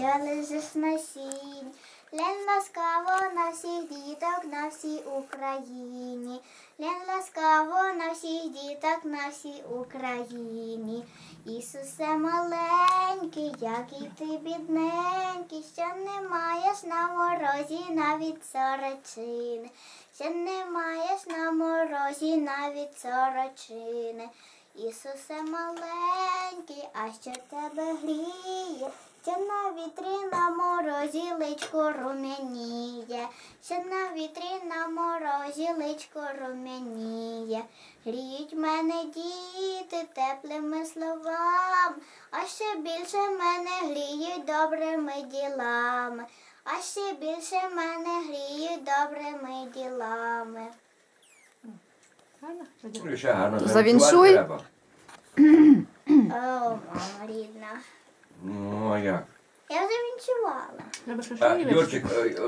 що лежиш на сінь. Лен ласкаво на всіх діток, на всій Україні. Лен ласкаво на всіх діток, на всій Україні. Ісусе маленький, який ти бідненький, що не маєш на морозі навіть сорочини, що не маєш на морозі навіть сорочини. Ісусе маленький, а що тебе гріє? На морозі личко румяніє, що на вітрі на морозі личко румяніє. Гріють мене діти теплими словами, а ще більше мене гріють добрими ділами, а ще більше мене гріють добрими ділами. Ну, ще Завіншуй. О, мама рідна. Ну, а як? Я вже вінчувала. Треба ще А, швидше. Юрчик, е,